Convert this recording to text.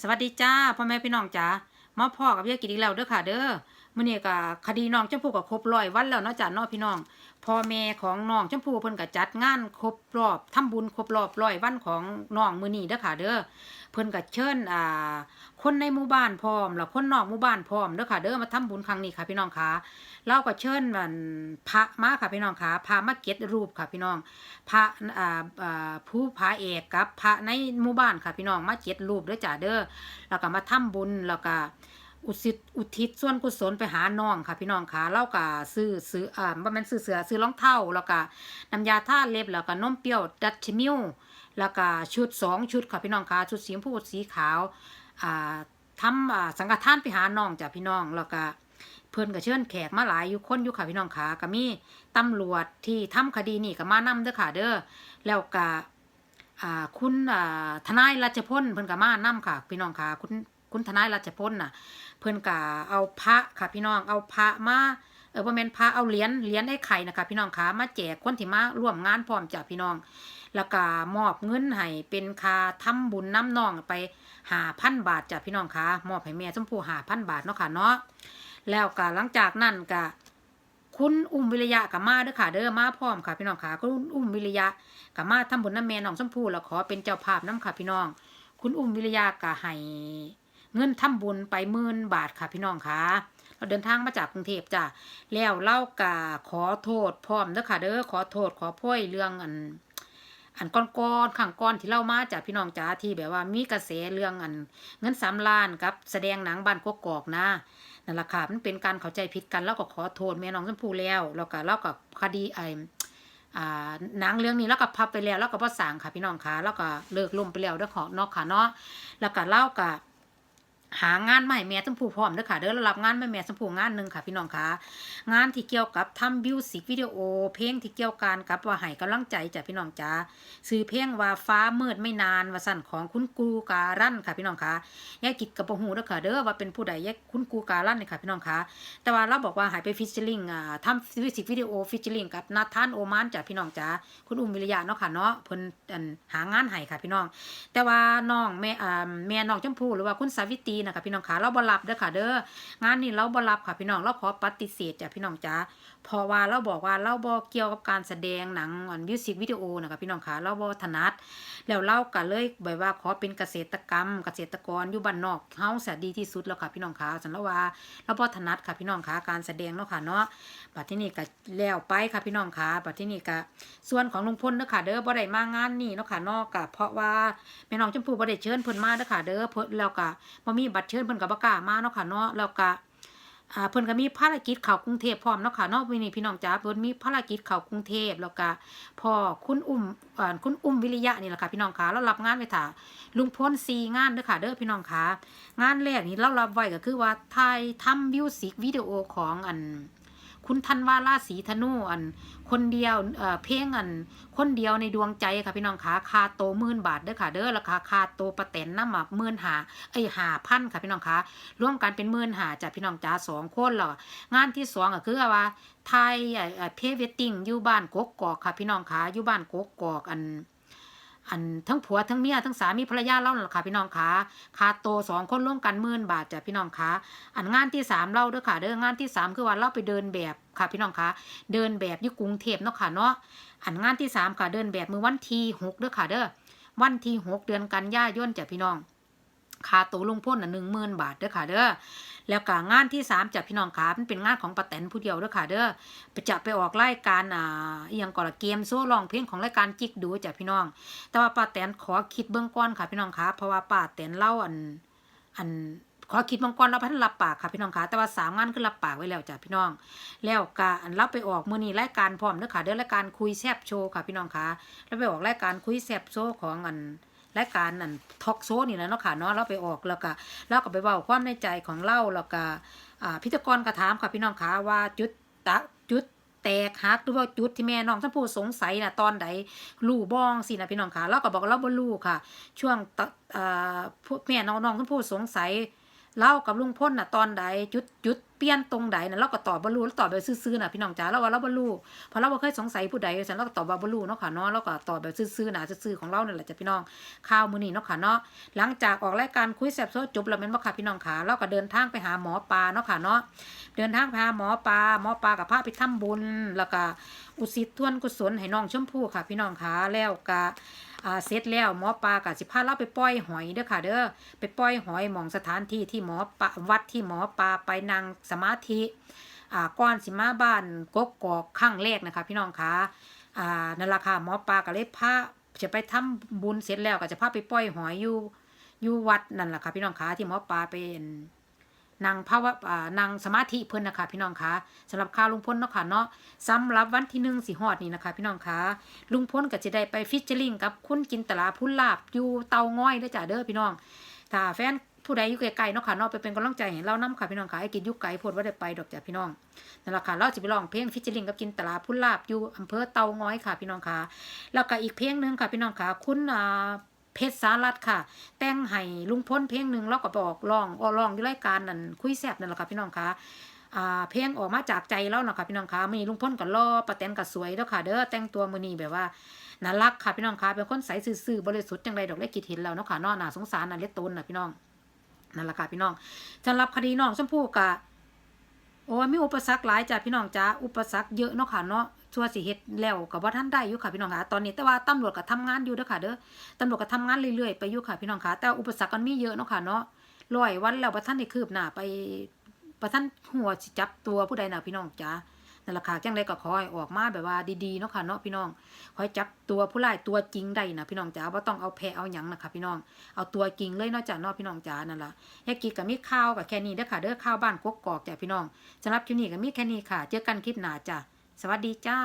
สวัสดีจ้าพ่อแม่พี่น้องจ้ามาพ่อกับยายกินอีกแล้วเด้อค่ะ เด้อ มื้อนี้ก็คดีน้องชมพู่ก็ครบร้อยวันแล้วเนาะจ้าเนาะพี่น้องพ่อแม่ของน้องชมพู่เพิ่นก็จัดงานครบรอบทำบุญครบรอบร้อยวันของน้องมื้อนี้เด้อค่ะ เด้อเพิ่นก็เชิญอ่า คนในหมู่บ้านพร้อมแล้วคนนอกหมู่บ้านพร้อมเด้อค่ะ เด้อมาทำบุญครั้งนี้ค่ะ พี่น้องค่ะเราก็เชิญมันพระมาค่ะพี่น้องค่ะพระมาเก็ตรูปค่ะพี่น้อง พระอ่าอ่าผู้พระเอกกับพระในหมู่บ้านค่ะพี่น้องมาเจ็ดรูปเด้อจ้าเด้อแล้วก็มาทำบุญแล้วก็ อุทิศอุทิศส่วนกุศลไปหาน้องค่ะพี่น้องค่ะเล่าก็ซื้อซื้ออ่าบ่แม่นซื้อเสือซื้อรองเท้าแล้วก็น้ำยาทาเล็บแล้วก็นมเปรี้ยวดัชมิลแล้วก็ชุดสองชุดค่ะพี่น้องค่ะชุดสีชมพูสีขาวอ่าทำอ่าสังฆทานไปหาน้องจ้ะพี่น้องแล้วก็เพื่อนก็เชิญแขกมาหลายอยู่คนอยู่ค่ะพี่น้องค่ะก็มีตำรวจที่ทำคดีนี่ก็มานำเด้อค่ะเด้อแล้วก็อ่าคุณอ่าทนายรัชพลเพิ่นก็มานํค่ะ พี่น้องค่ะคุณ คุณทนายรัชพลน่ะ เพิ่นก็เอาพระค่ะพี่น้องเอาพระมาเออบ่แม่นพระเอาเหรียญเหรียญไอ้ไข่นะคะพี่น้องค่ะมาแจกคนที่มาร่วมงานพร้อมจ้ะพี่น้อง แล้วก็มอบเงินให้เป็นคาทำบุญน้ำน้องไป5,000บาทจ้ะพี่น้องค่ะมอบให้แม่ชมพู่5,000บาทเนาะค่ะเนาะแล้วก็หลังจากนั้นก็คุณอุ้มวิริยะกับมาเด้อค่ะเด้อมาพร้อมค่ะพี่น้องค่ะคุณอุ้มวิริยะกับมาทำบุญน้ำแม่น้องชมพู่แล้วขอเป็นเจ้าภาพน้ำค่ะพี่น้อง คุณอุ้มวิริยะก็ให้ เงินทำบุญไปหมื่นบาทค่ะพี่น้องค่ะเราเดินทางมาจากกรุงเทพจ้ะแล้วเล่ากาขอโทษพร้อมเด้อค่ะเด้อขอโทษขอโพยเรื่องอัน อันก้อนก้อนๆขังก้อนที่เล่ามาจากพี่น้องจ๋าที่แบบว่ามีกระแสเรื่องอัน เงินสามล้านกับ แสดงหนังบ้านกกอกนะนั่นแหละค่ะมันเป็นการเข้าใจผิดกันแล้วก็ขอโทษแม่น้องชมพู่แล้วแล้วก็เล่ากับคดีไออ่าหนังเรื่องนี้แล้วก็พับไปแล้วแล้วก็พ่อสางค่ะพี่น้องค่ะแล้วก็เลิกล่มไปแล้วเด้อของนอกค่ะเนาะแล้วก็เล่ากับ หางานใหม่แม่ชมพูพร้อมเด้อค่ะเด้อรับงานแม่แม่ชมพูงานหนึ่งค่ะพี่น้องค่ะงานที่เกี่ยวกับทำบิวสิกวิดีโอ เพลงที่เกี่ยวกันกับว่าให้กำลังใจจากพี่น้องจ๋าซื้อเพลงว่าฟ้ามืดไม่นานว่าสั่นของคุณครูการันค่ะพี่น้องค่ะยายกิจกับปหูเด้อค่ะเด้อว่าเป็นผู้ใดยายคุณกูการันนี่ค่ะพี่น้องค่ะแต่ว่าเราบอกว่าหายไปฟิชเชอร์ลิงอ่าทำมิวสิกวิดีโอฟิชเชอร์ลิงกับนาธานโอมานจ้ะพี่น้องจ๋าคุณอุ้มวิริยะเนาะค่ะเนาะเพิ่นอันหางานให้ค่ะพี่น้อง แต่ว่าน้องแม่อ่าแม่น้องชมพูหรือว่าคุณสาวิตรีนะคะพี่น้องค่ะเราบรับเด้อค่ะ เด้องานนี้เราบรับค่ะพี่น้องเราขอปฏิเสธจ้ะพี่น้องจ๋าเพราะว่าเราบอกว่าเราบ่เกี่ยวกับการแสดงหนังอันมิวสิกวิดีโอนะคะพี่น้องค่ะเราบ่ถนัดแล้วเราก็เลยแบบว่าขอเป็นเกษตรกรรม เกษตรกรอยู่บ้านนอกเฮาสดีที่สุดแล้วค่ะพี่น้องค่ะสันละว่าเราบ่ถนัดค่ะพี่น้องค่ะการแสดงเนาะค่ะเนาะบัดที่นี่ก็แล้วไปค่ะพี่น้องค่ะบัดที่นี่ก็ส่วนของลุงพลเด้อค่ะเด้อบ่ได้มางานนี่เนาะค่ะนาะก็เพราะว่าแม่น้องชมพู่บ่ได้เชิญเพิ่นมาเด้อค่ะเด้อเพิ่นแล้วก็บ่มีบัตรเชิญเพิ่นก็บ่กล้ามาเนาะค่ะเนาะแล้วก็อ่าเพิ่นก็มีภารกิจเข้ากรุงเทพพร้อมเนาะค่ะเนาะวันนี้พี่น้องจ๋าเพิ่นมีภารกิจเข้ากรุงเทพแล้วก็พ่อคุณอุ้มอ่าคุณอุ้มวิริยะนี่แหละค่ะพี่น้องค่ะเรารับงานไว้ถ่าลุงพลซีงานเด้อค่ะเด้อพี่น้องค่ะงานแรกนี่เรารับไว้ก็คือว่าถ่ายทำมิวสิกวิดีโอของอัน คุณทันวาราศีธนูอัน คนเดียวเอ่อเพลงอัน คนเดียวในดวงใจค่ะพี่น้องค่ะคาโตหมื่นบาทเด้อค่ะ เด้อราคาคาโตประแตนน้ำหมักหมื่นหาเอ้ยหาพันค่ะพี่น้องค่ะร่วมกันเป็นหมื่นหาจากพี่น้องจ๋าสองคนแล้วงานที่สองก็คือว่าไทยเพเวตติ้งอยู่บ้านกกกอกค่ะพี่น้องค่ะอยู่บ้านกกกอกอัน อันทั้งผัวทั้งเมียทั้งสามีภรรยาเล่านั่นล่ะค่ะพี่น้องค่ะคาโตสองคนร่วมกันหมื่นบาทจ้ะพี่น้องค่ะอันงานที่สามเล่าด้วยค่ะเด้องานที่สามคือว่าเราไปเดินแบบค่ะพี่น้องค่ะเดินแบบยู่กรุงเทพเนาะค่ะเนาะอันงานที่สามค่ะเดินแบบมือวันที่หกเด้อค่ะเด้อวันที่หกเดือนกันยายนจ้ะพี่น้อง ค่าตัวลุงพ่นน่ะหนึ่งหมื่นบาทเด้อค่ะเด้อแล้วก็งานที่สามจากพี่น้องขามันเป็นงานของป้าแตนผู้เดียวเด้อค่ะเด้อไปจะไปออกรายการอ่าอหยังก่อนเกมโซ่ร้องเพลงของรายการจิกดูจากพี่น้อง แต่ว่าป้าแตนขอคิดเบื้องก้อนค่ะพี่น้องคะเพราะว่าป้าแตนเล่าอันอันขอคิดเบื้องก้อนเราพันรับปากค่ะพี่น้องคะแต่ว่าสามงานคือรับปากไว้แล้วจ้ะพี่น้อง แล้วก็อันเราไปออกมือนี้รายการพร้อมเด้อค่ะเด้อรายการคุยแซบโชว์ค่ะพี่น้องคะแล้วไปออกรายการคุยแซบโชว์ของอัน รายการนั่นทอกโซนี่แหละเนาะค่ะเนาะเราไปออกแล้วก็เราก็ไปเว้าความในใจของเราแล้วก็อ่าพิธีกรก็ถามค่ะพี่น้องคะว่าจุดตะจุดแตกหักหรือว่าจุดที่แม่น้องชมพู่สงสัยน่ะตอนใดรู้บ้องสินะพี่น้องคะเราก็บอกว่าเราบ่รู้ค่ะ ช่วงตะอ่าพวกแม่น้องน้องชมพู่สงสัย เล่ากับลุงพ่นน่ะตอนใดจุดจุดเปลี่ยนตรงใดน่ะเราก็ตอบบ่รู้แล้วตอบแบบซื่อๆน่ะพี่น้องจ๋าเราว่าเราบ่รู้เพราะเราบ่เคยสงสัยผู้ใดฉันเราก็ตอบว่าบ่รู้เนาะค่ะเนาะเราก็ตอบแบบซื่อๆน่ะซื่อๆของเรานั่นแหละจ้ะพี่น้องข่าวมื้อนี้เนาะค่ะเนาะหลังจากออกรายการคุยแซ่บโซจบแล้วแม่นบ่ค่ะพี่น้องค่ะเราก็เดินทางไปหาหมอปลาเนาะค่ะเนาะเดินทางไปหาหมอปลาหมอปลากับพาไปทำบุญแล้วก็อุทิศทวนกุศลให้น้องชมพู่ค่ะ พี่น้องค่ะแล้วก็อ่าเสร็จแล้วหมอปลาก็สิพาเราไปปล่อยหอยเด้อค่ะ เด้อไปปล่อยหอยหมองสถานที่ที่หมอปลาวัดที่หมอปลาไปนั่งสมาธิอ่าก่อนสิมาบ้านกกกอกครั้งแรกนะคะ พี่น้องคะอ่านั่นละค่ะหมอปลาก็เลยพาจะไปทำบุญเสร็จแล้วก็จะพาไปปล่อยหอยอยู่อยู่วัดนั่นแหละค่ะพี่น้องคะที่หมอปลาเป็น นางภาวะนางสมาธิเพิ่นนะคะพี่น้องคะสำหรับข่าวลุงพลเนาะค่ะเนาะสำหรับวันที่หนึ่งสิฮอดนี่นะคะ พี่น้องคะลุงพลก็จะได้ไปฟิชเชอร์ลิงกับคุณจินตลาพุ่นลาบอยู่เตาง้อยเด้จ้าเด้อพี่น้องถ้าแฟนผู้ใดอยู่ไกลๆเนาะค่ะเนาะไปเป็นกำลังใจให้เรานํค่ะพี่น้องค่ะไอ้กินอยุกไก่พดว่าได้ไปดอกจ้ะพี่น้องนั่นแหละค่ะเราจะไปร้องเพลงฟิชเชอร์ลิงกับจินตลาพุ่นลาบอยู่อำเภอเตาง้อยค่ะ พี่น้องค่ะแล้วก็อีกเพลงหนึ่งค่ะพี่น้องค่ะคุณอ่า เพชรสารัตค่ะ แต่งให้ลุงพลเพลงหนึ่งแล้วก็บอกร้องอ้อร้องอยู่รายการนั่นคุยแซบนั่นแหละค่ะพี่น้องค่ะอ่าเพลงออกมาจากใจแล้วเนาะค่ะพี่น้องคะมีลุงพลก็รอป้าแตนก็สวยเด้อค่ะ เด้อแต่งตัวมือนี้แบบว่าน่ารักค่ะพี่น้องคะเป็นคนใสซื่อๆบริสุทธิ์จังไดดอกเล็กกิดเห็นแล้วเนาะค่ะนาะน่าสงสารน่าเล็ดตนน่ะพี่น้องนั่นแหละค่ะพี่น้องสำหรับคดีน้องชมพู่กะโอ้ยมีอุปสรรคหลายจ้ะพี่น้องจ้าอุปสรรคเยอะเนาะค่ะเนาะ ชัวสิเฮ็ดแล้วก็บ่ทันได้อยู่ค่ะพี่น้องค่ะตอนนี้แต่ว่าตำรวจก็ทำงานอยู่เด้อค่ะเด้อตำรวจก็ทำงานเรื่อยๆไปอยู่ค่ะพี่น้องคะแต่อุปสรรคมันมีเยอะเนาะค่ะเนาะร้อยวันแล้วประท่านได้คืบหน้าไปประท่านหัวสิจับตัวผู้ใดน่ะพี่น้องจ้านั่นแหละค่ะจังไดก็ขอให้ออกมาแบบว่าดีๆเนาะค่ะเนาะพี่น้องขอให้จับตัวผู้ร้ายตัวจริงได้นะพี่น้องจ้าบ่ต้องเอาแพเอาหยังนะคะพี่น้อง เอาตัวจริงเลยเนาะจ้าเนาะพี่น้องจ้านั่นแหละยายกีก็มีข่าวกับแค่นี้เด้อค่ะเด้อข่าวบ้านกกอกจ้ะพี่น้องสำหรับคลิปนี้ก็มีแค่นี้ค่ะ เจอกันคลิปหน้าจ้ะ สวัสดีจ้า